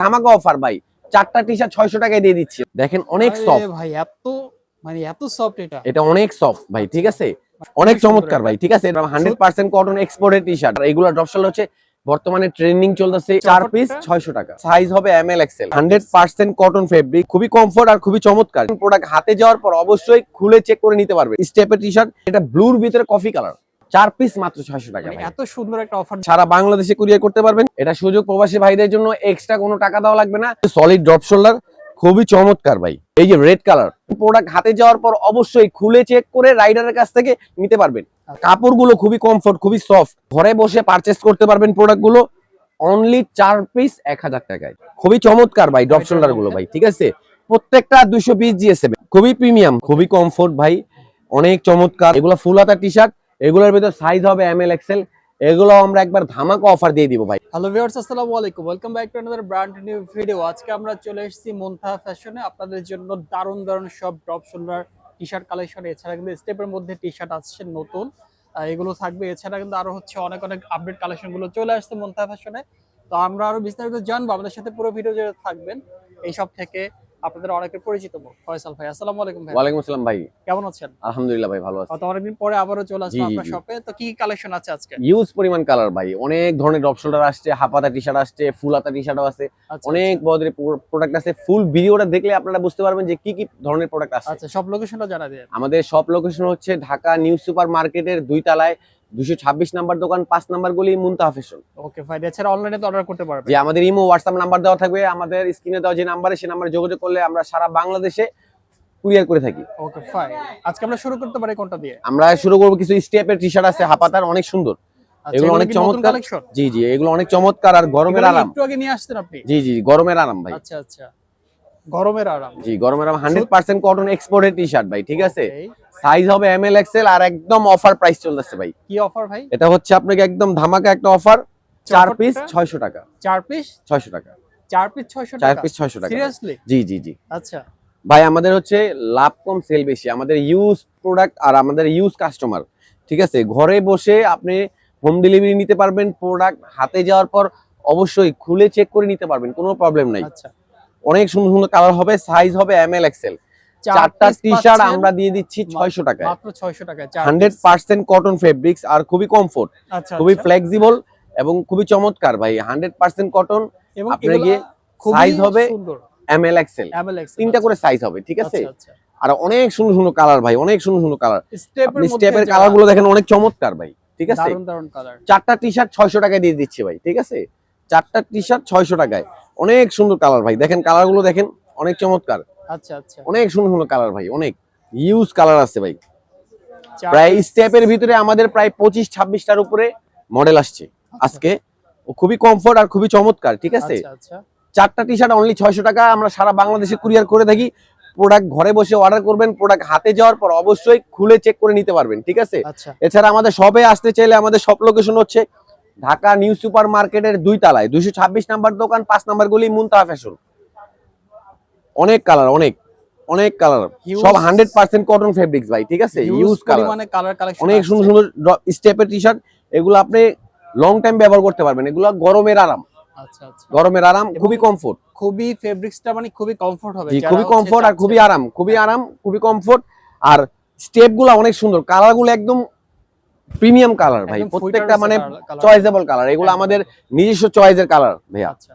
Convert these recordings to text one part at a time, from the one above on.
ধামাকা অফার ভাই। চারটা টি শার্ট ছয়শো টাকায় দিয়ে দিচ্ছি। দেখেন অনেক সফট ভাই এত মানে এত সফট এটা। এটা অনেক সফট ভাই ঠিক আছে? অনেক চমৎকার ভাই ঠিক আছে? হান্ড্রেড পার্সেন্ট কটন এক্সপোর্টের টি শার্ট এগুলো ড্রপশাল হচ্ছে বর্তমানে ট্রেন্ডিং চলতেছে চার পিস ছয়শো টাকা। সাইজ হবে M L XL hundred percent cotton fabric খুবই কমফোর্ট আর খুবই চমৎকার। প্রোডাক্ট হাতে যাওয়ার পর অবশ্যই খুলে চেক করে নিতে পারবে। স্টেপের টি শার্ট এটা ব্লুর ভিতরে কফি কালার চার পিস মাত্র ছয়শো টাকা মানে এত সুন্দর একটা অফার সারা বাংলাদেশে কুরিয়ার করতে পারবেন। এটা সুযোগ প্রবাসী ভাইদের জন্য এক্সট্রা কোনো টাকা দেওয়া লাগবে না। সলিড ড্রপ শোল্ডার খুবই চমৎকার ভাই। এই যে রেড কালার প্রোডাক্ট হাতে যাওয়ার পর অবশ্যই খুলে চেক করে রাইডারের কাছ থেকে নিতে পারবেন। কাপড়গুলো খুবই কমফোর্ট খুবই সফট ঘরে বসে পারচেস করতে পারবেন প্রোডাক্টগুলো অনলি চার পিস এক হাজার টাকায়। খুবই চমৎকার ভাই ড্রপ শোল্ডারগুলো ভাই ঠিক আছে? প্রত্যেকটা দুশো পিস জিএসএ খুবই প্রিমিয়াম খুবই কমফোর্ট ভাই। অনেক চমৎকার। এগুলো ফুল হাতা টি শার্ট এগুলোর ভিতর সাইজ হবে এম এল এক্সেল এগুলো আমরা একবার ধামাকা অফার দিয়ে দিব ভাই। হ্যালো ভিউয়ার্স আসসালামু আলাইকুম। Welcome back to another brand new video আজকে আমরা চলে এসেছি মন্থা ফ্যাশনে আপনাদের জন্য দারুণ দারুণ সব drop shoulder T shirt collection এছাড়া কিন্তু স্টেপের মধ্যে টি শার্ট আসছে নতুন। এগুলো থাকবে। এছাড়া কিন্তু আরও হচ্ছে অনেক অনেক আপডেট কালেকশনগুলো চলে আসছে মন্থা ফ্যাশনে তো আমরা আরও বিস্তারিত জানব। আমাদের সাথে পুরো ভিডিও জুড়ে থাকবেন। এইসব থেকে আপনাদের অনেকের পরিচিত মুখ। ফয়সাল ভাই আসসালামু আলাইকুম ভাই। ওয়ালাইকুম আসসালাম ভাই। কেমন আছেন? আলহামদুলিল্লাহ ভাই ভালো আছি। অনেকদিন পরে আবারও চলে আসলাম আপনার শপে তো কি কালেকশন আছে আজকে? ইউজ পরিমাণ কালার ভাই। অনেক ধরনের ড্রপ শোল্ডার আসছে হাফাতা টি শার্ট আসছে ফুল হাতা টি শার্টও আছে। আচ্ছা, অনেক বড়দের প্রোডাক্ট আছে। ফুল ভিডিওটা দেখলে আপনারা বুঝতে পারবেন যে কি কি ধরনের প্রোডাক্ট আছে আচ্ছা সব লোকেশনটা জানা দিয়ে আমাদের সব লোকেশন হচ্ছে ঢাকা নিউ সুপার মার্কেটের দুই তলায় দুশো ছাব্বিশ নাম্বার দোকান পাঁচ নাম্বার গলি মুনতাহা ফ্যাশন ওকে ফাইন এছাড়া অনলাইনে তো অর্ডার করতে পারবেন যে আমাদের ইমো হোয়াটসঅ্যাপ নাম্বার দেওয়া থাকবে আমাদের স্ক্রিনে দেওয়া যে নাম্বারে সে নাম্বারে যোগাযোগ করলে আমরা সারা বাংলাদেশে কুরিয়ার করে থাকি। ওকে ফাইন আজকে আমরা শুরু করতে পারি কোনটা দিয়ে? আমরা শুরু করব কিছু স্টেপের টি শার্ট আছে হাফাতার অনেক সুন্দর। আচ্ছা, এগুলো অনেক চমৎকার। জি জি এগুলো অনেক চমৎকার আর গরমের আরাম। একটু আগে নিয়ে আসছেন আপনি? জি জি গরমের আরাম ভাই। আচ্ছা আচ্ছা। গরমের আরাম। জি গরমের আরাম। হান্ড্রেড পার্সেন্ট কটন এক্সপোর্টের টি শার্ট ভাই ঠিক আছে? সাইজ হবে এম এল এক্সেল আর একদম অফার প্রাইস চলতেছে ভাই। কি অফার ভাই? এটা হচ্ছে আপনাকে একদম ধামাকা একটা অফার চার পিস? ছয়শো টাকা। চার পিস ছয়শো টাকা। চার পিস 600 চার পিস ছয়শো টাকা। সিরিয়াসলি জি জি জি। আচ্ছা। ভাই আমাদের হচ্ছে লাভ কম সেল বেশি। আমাদের ইউজ প্রোডাক্ট আর আমাদের ইউজ কাস্টমার ঠিক আছে? ঘরে বসে আপনি হোম ডেলিভারি নিতে পারবেন প্রোডাক্ট হাতে যাওয়ার পর অবশ্যই খুলে চেক করে নিতে পারবেন কোনো প্রবলেম নাই। আচ্ছা। অনেক সুন্দর সুন্দর কালার হবে সাইজ হবে এম এল এক্সেল চারটা টি শার্ট আমরা দিয়ে দিচ্ছি ছয়শো টাকায়। মাত্র 600 টাকায় হান্ড্রেড পার্সেন্ট কটন ফেব্রিক্স আর খুবই কমফোর্ট আচ্ছা খুবই আচ্ছা। ফ্লেক্সিবল এবং খুবই চমৎকার ভাই হান্ড্রেড পার্সেন্ট কটন আপনার গিয়ে খুবই হবে এম এল এক্সেল তিনটা করে সাইজ হবে ঠিক আছে? আচ্ছা আচ্ছা। আর অনেক সুন্দর সুন্দর কালার ভাই অনেক সুন্দর সুন্দর কালার স্টেপের কালারগুলো দেখেন অনেক চমৎকার ভাই ঠিক আছে? চারটা টি শার্ট ছয়শো টাকায় দিয়ে দিচ্ছি ভাই ঠিক আছে? চারটা টি শার্ট ছয়শো টাকায় অনেক সুন্দর কালার ভাই। দেখেন কালারগুলো দেখেন অনেক চমৎকার। আচ্ছা আচ্ছা। অনেক সুন্দর সুন্দর কালার ভাই অনেক। ইউজ কালার আছে ভাই। প্রায় স্টেপের ভিতরে আমাদের প্রায় পঁচিশ ছাব্বিশটার উপরে মডেল আসছে। আজকে ও খুবই কমফোর্ট আর খুবই চমৎকার ঠিক আছে? আচ্ছা আচ্ছা। চারটা টি শার্ট অনলি ছয়শো টাকা আমরা সারা বাংলাদেশে কুরিয়ার করে থাকি। প্রোডাক্ট ঘরে বসে অর্ডার করবেন প্রোডাক্ট হাতে যাওয়ার পর অবশ্যই খুলে চেক করে নিতে পারবেন ঠিক আছে? আচ্ছা। এছাড়া আমাদের শপে আসতে চাইলে আমাদের সব লোকেশন হচ্ছে ঢাকা নিউ সুপার মার্কেটের দুই তালায় দুইশো ছাব্বিশ নাম্বার দোকান পাঁচ নাম্বার গলি মুনতাহা ফ্যাশন অনেক কালার অনেক অনেক কালার সব হান্ড্রেড পার্সেন্ট কটন ফেব্রিক্স ভাই ঠিক আছে? ইউজ কালার পরিমাণে কালার কালেকশন অনেক সুন্দর সুন্দর স্টেপের টি শার্ট এগুলো আপনি লং টাইম ব্যবহার করতে পারবেন। এগুলো গরমের আরাম। আচ্ছা আচ্ছা। গরমের আরাম খুবই কমফোর্ট খুবই ফেব্রিক্সটা মানে খুবই কমফোর্ট হবে। খুবই কমফোর্ট আর খুবই আরাম খুবই আরাম খুবই কমফোর্ট আর স্টেপগুলা অনেক সুন্দর। কালারগুলো একদম প্রিমিয়াম কালার ভাই। প্রত্যেকটা মানে। চয়েসেবল কালার এগুলো আমাদের নিজস্ব চয়েসের কালার ভাইয়া। আচ্ছা।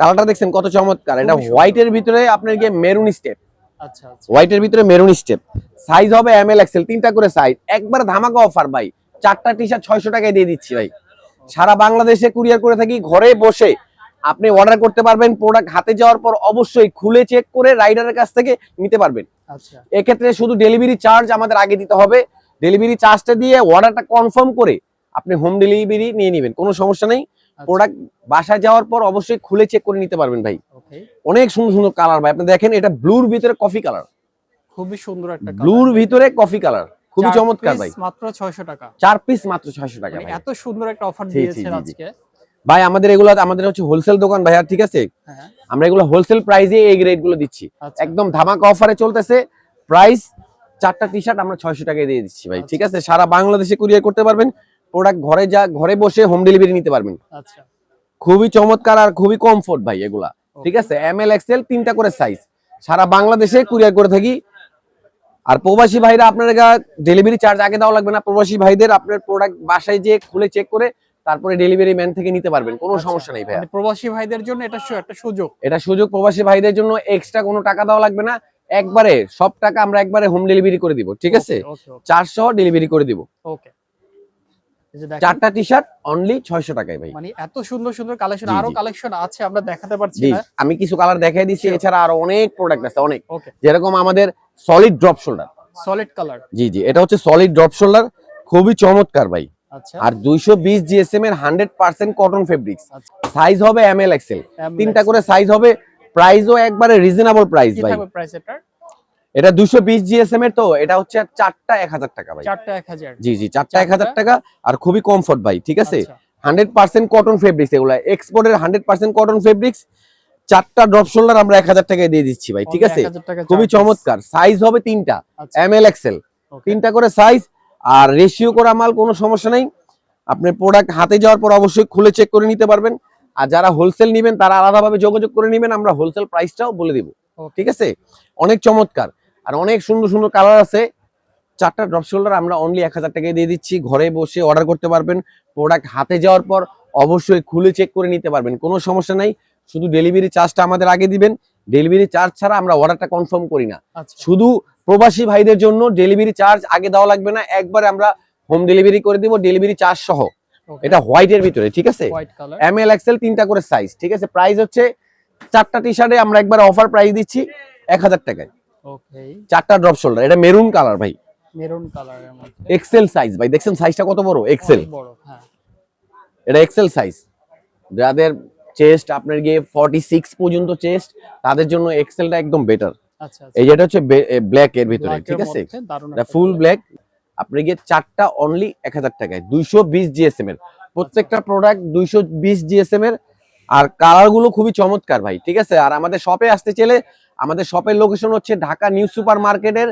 কালারটা দেখছেন কত চমৎকার। এটা। হোয়াইটের ভিতরে আপনার গিয়ে মেরুন স্টেপ। আচ্ছা আচ্ছা। হোয়াইটের ভিতরে মেরুন স্টেপ। সাইজ হবে এম এল এক্সেল তিনটা করে সাইজ। একবার ধামাকা অফার ভাই। চারটা টি শার্ট ছয়শো টাকায় দিয়ে দিচ্ছি ভাই। সারা বাংলাদেশে কুরিয়ার করে থাকি ঘরে বসে আপনি অর্ডার করতে পারবেন প্রোডাক্ট হাতে যাওয়ার পর অবশ্যই খুলে চেক করে রাইডারের কাছ থেকে নিতে পারবেন। আচ্ছা। এক্ষেত্রে শুধু ডেলিভারি চার্জ আমাদের আগে দিতে হবে। ডেলিভারি চার্জটা দিয়ে অর্ডারটা কনফার্ম করে আপনি হোম ডেলিভারি নিয়ে নেবেন কোনো সমস্যা নেই। প্রোডাক্ট বাসায় যাওয়ার পর অবশ্যই খুলে চেক করে নিতে পারবেন ভাই। অনেক সুন্দর সুন্দর কালার ভাই। আপনি দেখেন এটা ব্লুর ভিতরে কফি কালার খুবই সুন্দর একটা ব্লুর ভিতরে কফি কালার খুবই চমৎকার ভাই। মাত্র 600 টাকা। চার পিস মাত্র ছয়শো টাকা মানে ভাই। এত সুন্দর একটা অফার দিয়েছেন। আজকে। ভাই আমাদের এগুলো আমাদের হচ্ছে হোলসেল দোকান ভাই আর ঠিক আছে? হ্যাঁ। আমরা এগুলো হোলসেল প্রাইসে এই গ্রেডগুলো দিচ্ছি। আচ্ছা। একদম ধামাকা অফারে চলতেছে। প্রাইস চারটা টি শার্ট আমরা ছয়শো টাকায় দিয়ে দিচ্ছি ভাই ঠিক আছে? সারা বাংলাদেশে কুরিয়ার করতে পারবেন। প্রোডাক্ট ঘরে যা ঘরে বসে হোম ডেলিভারি নিতে পারবেন। আচ্ছা। খুবই চমৎকার আর খুবই কমফোর্ট ভাই এগুলা। ঠিক আছে? এম এল এক্সেল তিনটা করে সাইজ সারা বাংলাদেশে কুরিয়ার করে থাকি। আর প্রবাসী ভাইরা আপনার ডেলিভারি চার্জ আগে দেওয়া লাগবে না। প্রবাসী ভাইদের আপনার প্রোডাক্ট বাসায় যেয়ে খুলে চেক করে তারপরে ডেলিভারি ম্যান থেকে নিতে পারবেন। কোনো আচ্ছা, সমস্যা নেই ভাইয়া। মানে প্রবাসী ভাইদের জন্য এটা একটা সুযোগ। এটা সুযোগ প্রবাসী ভাইদের জন্য এক্সট্রা কোনো টাকা দেওয়া লাগবে না। একবারে সব টাকা আমরা একবারে হোম ডেলিভারি করে দিব। ঠিক আছে? ওকে চারশো ডেলিভারি করে দিব। ওকে চারটা টি শার্ট অনলি ছয়শো টাকায় ভাই। মানে এত সুন্দর সুন্দর কালেকশন আরও কালেকশন আছে আমরা দেখাতে পারছি আমি কিছু কালার দেখাই দিচ্ছি এছাড়া আরও অনেক প্রোডাক্ট আছে অনেক। যেরকম আমাদের solid drop shoulder solid colour জি জি এটা হচ্ছে সলিড ড্রপ শোল্ডার খুবই চমৎকার ভাই। আচ্ছা। আর দুইশো বিশ জিএসএম এর hundred percent cotton fabrics size হবে এম এল এক্সেল তিনটা করে সাইজ হবে প্রাইসও একবারে রিজনেবল প্রাইস ভাই। এটা দুশো বিশ জিএসএম এর তো এটা হচ্ছে চারটা এক হাজার টাকা ভাই। চারটা এক হাজার। জি জি চারটা এক হাজার টাকা আর খুবই কমফোর্ট ভাই ঠিক আছে? আচ্ছা, হান্ড্রেড পার্সেন্ট কটন ফেব্রিক্স এগুলো এক্সপোর্টের হান্ড্রেড পার্সেন্ট কটন ফেব্রিক্স চারটা ড্রপ শোল্ডার আমরা এক হাজার টাকায় দিয়ে দিচ্ছি ভাই ঠিক আছে? খুবই চমৎকার সাইজ হবে তিনটা এম এল এক্সেল তিনটা করে সাইজ আর রেশিও করা মাল কোনো সমস্যা নেই। আপনি প্রোডাক্ট হাতে যাওয়ার পর অবশ্যই খুলে চেক করে নিতে পারবেন। আর যারা হোলসেল নেবেন তারা আলাদাভাবে যোগাযোগ করে নেবেন আমরা হোলসেল প্রাইসটাও বলে দিব ঠিক আছে? অনেক চমৎকার। আর অনেক সুন্দর সুন্দর কালার আছে। চারটা ড্রপ শোল্ডার আমরা অনলি এক হাজার টাকায় দিয়ে দিচ্ছি। ঘরে বসে অর্ডার করতে পারবেন। প্রোডাক্ট হাতে যাওয়ার পর অবশ্যই খুলে চেক করে নিতে পারবেন। কোনো সমস্যা নাই। শুধু ডেলিভারি চার্জটা আমাদের আগে দিবেন। ডেলিভারি চার্জ ছাড়া আমরা অর্ডারটা কনফার্ম করি না। আচ্ছা। শুধু প্রবাসী ভাইদের জন্য ডেলিভারি চার্জ আগে দেওয়া লাগবে না। একবারে আমরা হোম ডেলিভারি করে দিব ডেলিভারি চার্জ সহ। এটা হোয়াইটের ভিতরে ঠিক আছে? এম এল এক্সেল তিনটা করে সাইজ ঠিক আছে? প্রাইস হচ্ছে চারটা টি শার্টে আমরা একবার অফার প্রাইস দিচ্ছি এক হাজার টাকায়। ওকে চারটা ড্রপ শোল্ডার এটা মেরুন কালার ভাই। মেরুন কালারের মধ্যে। এক্সেল সাইজ ভাই দেখছেন সাইজটা কত বড়? এক্সেল বড় হ্যাঁ। এটা এক্সেল সাইজ যাদের চেস্ট আপনার গিয়ে ফর্টি সিক্স পর্যন্ত চেস্ট তাদের জন্য এক্সেলটা একদম বেটার আচ্ছা এই যেটা হচ্ছে ব্ল্যাক এর ভিতরে ঠিক আছে? এটা ফুল ব্ল্যাক আপনি গিয়ে চারটা অনলি এক হাজার টাকায় দুইশো বিশ জিএসএম এর প্রত্যেকটা প্রোডাক্ট দুইশো বিশ জিএসএম এর আর কালারগুলো খুবই চমৎকার ভাই ঠিক আছে? আর আমাদের শপে আসতে চাইলে আমাদের শপের লোকেশন হচ্ছে ঢাকা নিউ সুপার মার্কেটের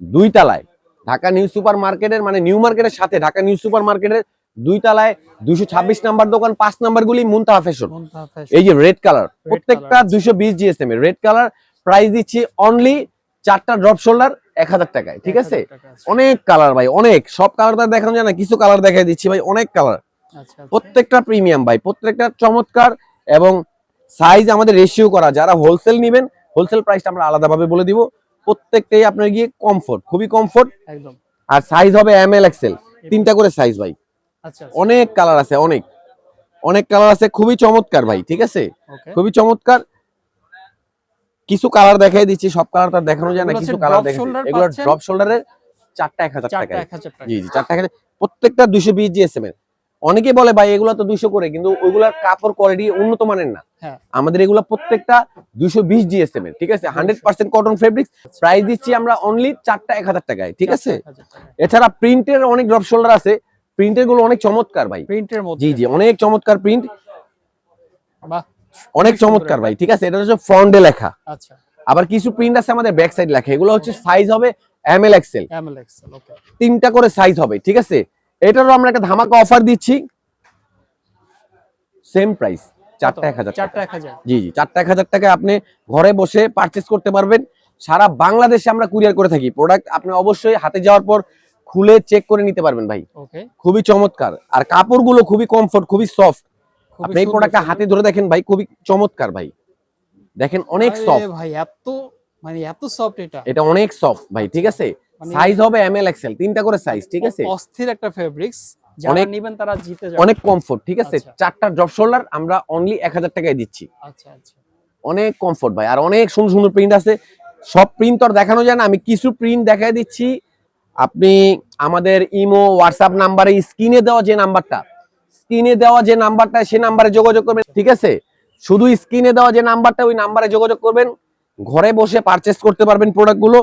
দুই তলায় ঢাকা নিউ সুপার মার্কেটের মানে নিউ মার্কেটের সাথে ঢাকা নিউ সুপার মার্কেটের দুই তলায় দুইশো ছাব্বিশ নাম্বার দোকান পাঁচ নাম্বার গুলি মুনতাহা ফ্যাশন এই যে রেড কালার প্রত্যেকটা। দুইশো বিশ জিএসএম এর। রেড কালার প্রাইস দিচ্ছি অনলি চারটা ড্রপ শোল্ডার এক হাজার টাকায় ঠিক আছে? 1000 টাকা আছে। অনেক কালার ভাই অনেক। সব কালার তো দেখানো যায় না কিছু কালার দেখাই দিচ্ছি ভাই অনেক কালার আচ্ছা আচ্ছা। প্রত্যেকটা প্রিমিয়াম ভাই প্রত্যেকটা চমৎকার এবং সাইজ আমাদের রেশিও করা যারা হোলসেল নেবেন হোলসেল প্রাইসটা আমরা আলাদাভাবে বলে দিব। প্রত্যেকটাই আপনার গিয়ে কমফোর্ট খুবই কমফোর্ট একদম। আর সাইজ হবে এম এল এক্সেল তিনটা করে সাইজ ভাই। আচ্ছা অনেক কালার আছে অনেক। অনেক কালার আছে খুবই চমৎকার ভাই ঠিক আছে? খুবই চমৎকার। কিছু কালার দেখাই দিচ্ছি সব কালার তার দেখানো যায় না কিছু কালার দেখাই এগুলো ড্রপ শোল্ডারের চারটা এক হাজার এক টাকা। জি জি চারটা হাজার প্রত্যেকটা দুইশো বিশ জিএসএম এর। অনেকে বলে ভাই এগুলো তো দুইশো করে। কিন্তু ওইগুলার কাপড় কোয়ালিটি উন্নত মানের না। হ্যাঁ। আমাদের এগুলো প্রত্যেকটা দুইশো বিশ জিএসএম এর ঠিক আছে? Hundred percent cotton fabrics price দিচ্ছি আমরা অনলি চারটা এক হাজার টাকায় ঠিক আছে। এছাড়া প্রিন্টের অনেক ড্রপ শোল্ডার আছে। প্রিন্টেরগুলো অনেক চমৎকার ভাই। প্রিন্টের জি জি অনেক চমৎকার প্রিন্ট অনেক চমৎকার ভাই ঠিক আছে? এটা হচ্ছে ফ্রন্টে লেখা। আচ্ছা। আবার কিছু প্রিন্ট আছে আমাদের ব্যাক সাইড লেখা। এগুলো হচ্ছে সাইজ হবে M L XL M L XL okay তিনটা করে সাইজ হবে ঠিক আছে? এটারও আমরা একটা ধামাকা অফার দিচ্ছি। সেম প্রাইস চারটা এক হাজার জি জি চারটা এক হাজার টাকায় আপনি ঘরে বসে পারচেস করতে পারবেন। সারা বাংলাদেশে আমরা কুরিয়ার করে থাকি। প্রোডাক্ট আপনি অবশ্যই হাতে যাওয়ার পর খুলে চেক করে নিতে পারবেন ভাই। খুবই চমৎকার। আর কাপড়গুলো খুবই কমফোর্ট খুবই সফট আপনি এই প্রোডাক্টটা হাতে ধরে দেখেন ভাই খুবই চমৎকার ভাই। দেখেন অনেক সফট ভাই এত মানে এত সফট এটা। এটা অনেক সফট ভাই ঠিক আছে? সাইজ হবে এম এল এক্সেল তিনটা করে সাইজ ঠিক আছে? অস্থির একটা ফেব্রিক্স যারা নেবেন তারা জিতে যাবে। অনেক কমফোর্ট ঠিক আছে? আচ্ছা। চারটা ড্রপ শোল্ডার আমরা অনলি এক হাজার টাকায় দিচ্ছি। আচ্ছা আচ্ছা। অনেক কমফোর্ট ভাই আর অনেক সুন্দর সুন্দর প্রিন্ট আছে। সব প্রিন্ট তো আর দেখানো যায় না আমি কিছু প্রিন্ট দেখাই দিচ্ছি। আপনি আমাদের ইমো হোয়াটসঅ্যাপ নাম্বারে স্ক্রিনে দেওয়া যে নাম্বারটা স্ক্রিনে দেওয়া যে নাম্বারটা সেই নাম্বারে যোগাযোগ করবেন ঠিক আছে? শুধু স্ক্রিনে দেওয়া যে নাম্বারটা ওই নাম্বারে যোগাযোগ করবেন। ঘরে বসে পারচেস করতে পারবেন প্রোডাক্টগুলো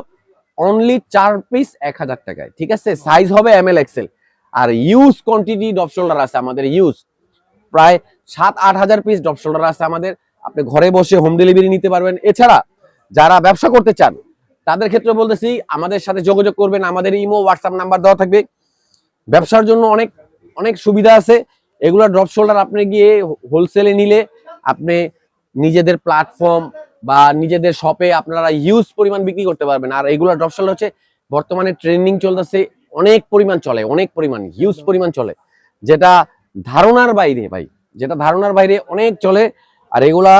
অনলি চার পিস এক হাজার টাকায়, ঠিক আছে? সাইজ হবে এম এল এক্সেল আর ইউজ কোয়ান্টিটি ডপ শোল্ডার আছে আমাদের ইউজ প্রায় সাত, আট হাজার পিস ডপ শোল্ডার আছে আমাদের। আপনি ঘরে বসে হোম ডেলিভারি নিতে পারবেন। এছাড়া যারা ব্যবসা করতে চান, তাদের ক্ষেত্রে বলতেছি, আমাদের সাথে যোগাযোগ করবেন। আমাদের ইমো হোয়াটসঅ্যাপ নাম্বার দেওয়া থাকবে। ব্যবসার জন্য অনেক অনেক সুবিধা আছে। এগুলো ড্রপ শোল্ডার আপনি গিয়ে হোলসেলে নিলে আপনি নিজেদের প্ল্যাটফর্ম বা নিজেদের শপে আপনারা হিউজ পরিমাণ বিক্রি করতে পারবেন। আর এগুলো ড্রপশল হচ্ছে বর্তমানে ট্রেন্ডিং চলতেছে অনেক পরিমাণ চলে অনেক পরিমাণ হিউজ পরিমাণ চলে। যেটা ধারণার বাইরে ভাই যেটা ধারণার বাইরে অনেক চলে আর এগুলা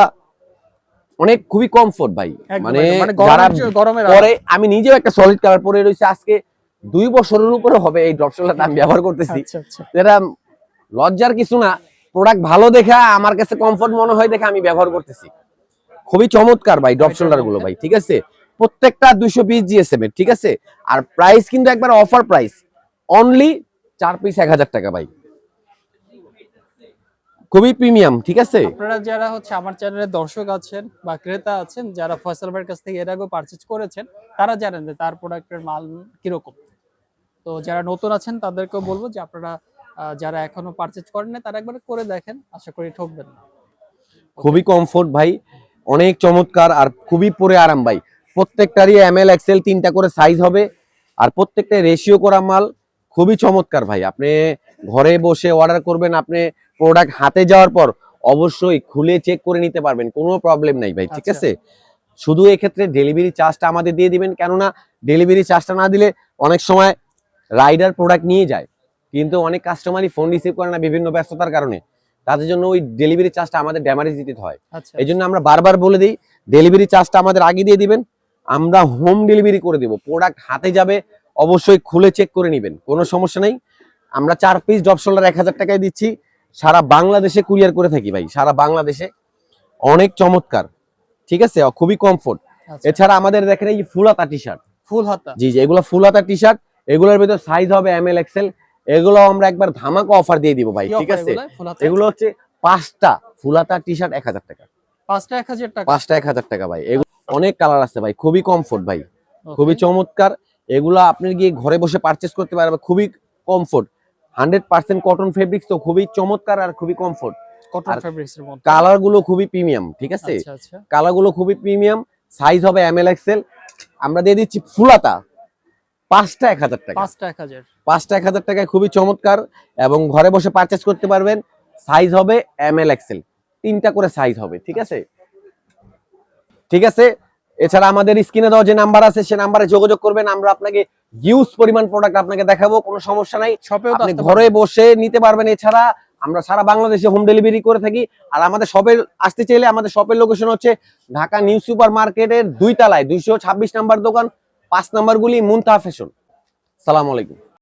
অনেক খুবই কমফোর্ট ভাই। মানে। মানে যারা পরে আমি নিজেও একটা সলিড কালার পরে রয়েছে আজকে দুই বছরের উপরে হবে এই ড্রপশলটা আমি ব্যবহার করতেছি। আচ্ছা আচ্ছা। যেটা লজ্জার কিছু না প্রোডাক্ট ভালো দেখা আমার কাছে কমফোর্ট মনে হয় দেখে আমি ব্যবহার করতেছি। খুবই চমৎকার ভাই ড্রপ শোল্ডারগুলো ভাই ঠিক আছে? প্রত্যেকটা দুইশো পিস জিএসএম এর ঠিক আছে? আর প্রাইস কিন্তু একবার অফার প্রাইস অনলি চার পিস এক হাজার টাকা ভাই। খুবই প্রিমিয়াম ঠিক আছে? আপনারা যারা হচ্ছে আমার চ্যানেলের দর্শক আছেন বা ক্রেতা আছেন যারা ফয়সাল ভাইয়ের কাছ থেকে এর আগেও পারচেজ করেছেন তারা জানেন যে তার প্রোডাক্টের মাল কীরকম। তো যারা নতুন আছেন তাদেরকেও বলব যে আপনারা যারা এখনও পারচেজ করেন না তারা একবার করে দেখেন আশা করি ঠকবেন না। খুবই কমফোর্ট ভাই। অনেক চমৎকার আর খুবই পরে আরাম ভাই। প্রত্যেকটারই এম এল এক্সেল তিনটা করে সাইজ হবে। আর প্রত্যেকটা রেশিও করা মাল খুবই চমৎকার ভাই। আপনি ঘরে বসে অর্ডার করবেন আপনি প্রোডাক্ট হাতে যাওয়ার পর অবশ্যই খুলে চেক করে নিতে পারবেন কোনো প্রবলেম নাই ভাই ঠিক আচ্ছা। আছে? শুধু এক্ষেত্রে ডেলিভারি চার্জটা আমাদের দিয়ে দিবেন কেননা ডেলিভারি চার্জটা না দিলে অনেক সময় রাইডার প্রোডাক্ট নিয়ে যায়। কিন্তু অনেক কাস্টমারই ফোন রিসিভ করে না বিভিন্ন ব্যস্ততার কারণে। তাদের জন্য ওই ডেলিভারি চার্জটা আমাদের ড্যামারেজ দিতে হয়। আচ্ছা। এই জন্য আমরা বারবার বলে দিই ডেলিভারি চার্জটা আমাদের আগে দিয়ে দিবেন আমরা হোম ডেলিভারি করে দিব। প্রোডাক্ট হাতে যাবে অবশ্যই খুলে চেক করে নেবেন কোনো সমস্যা নেই। আমরা চার পিস ড্রপ শোল্ডার এক হাজার টাকায় দিচ্ছি সারা বাংলাদেশে কুরিয়ার করে থাকি ভাই সারা বাংলাদেশে। অনেক চমৎকার ঠিক আছে? খুবই কমফোর্ট আচ্ছা। এছাড়া আমাদের দেখেন এই ফুল হাতা টি শার্ট ফুল হাতা। জি জি এগুলো ফুল হাতা টি শার্ট এগুলোর ভিতর সাইজ হবে এম এল এক্সেল এগুলো আমরা একবার ধামাকা অফার দিয়ে দিব ভাই ঠিক আছে? এগুলো? হচ্ছে পাঁচটা ফুলাতা টি শার্ট এক হাজার টাকা। পাঁচটা এক হাজার টাকা? পাঁচটা এক হাজার টাকা ভাই। এগুলো অনেক কালার আছে ভাই খুবই কমফোর্ট ভাই। খুবই চমৎকার। এগুলো আপনি গিয়ে ঘরে বসে পারচেস করতে পারবেন খুবই comfort hundred percent cotton fabrics তো খুবই চমৎকার আর খুবই কমফোর্ট কালারগুলো খুবই প্রিমিয়াম ঠিক আছে? আচ্ছা আচ্ছা। কালারগুলো খুবই প্রিমিয়াম সাইজ হবে এম এল এক্সেল আমরা দিয়ে দিচ্ছি ফুলাতা। পাঁচটা এক হাজার টাকা। পাঁচটা এক হাজার। পাঁচটা এক হাজার টাকায় খুবই চমৎকার এবং ঘরে বসে পারচেস করতে পারবেন। সাইজ হবে এম এল এক্সেল তিনটা করে সাইজ হবে ঠিক আছে? ঠিক আছে? এছাড়া আমাদের স্ক্রিনে দেওয়া যে নাম্বার আছে সে নাম্বারে যোগাযোগ করবেন। আমরা আপনাকে হিউজ পরিমাণ প্রোডাক্ট আপনাকে দেখাবো কোনো সমস্যা নাই। আপনি ঘরে বসে নিতে পারবেন এছাড়া। আমরা সারা বাংলাদেশে হোম ডেলিভারি করে থাকি। আর আমাদের শপের আসতে চাইলে আমাদের শপের লোকেশন হচ্ছে ঢাকা নিউ সুপার মার্কেটের দুই তলায় দুইশো ছাব্বিশ নাম্বার দোকান পাঁচ নাম্বার গুলি মুনতাহা ফ্যাশন সালাম আলাইকুম।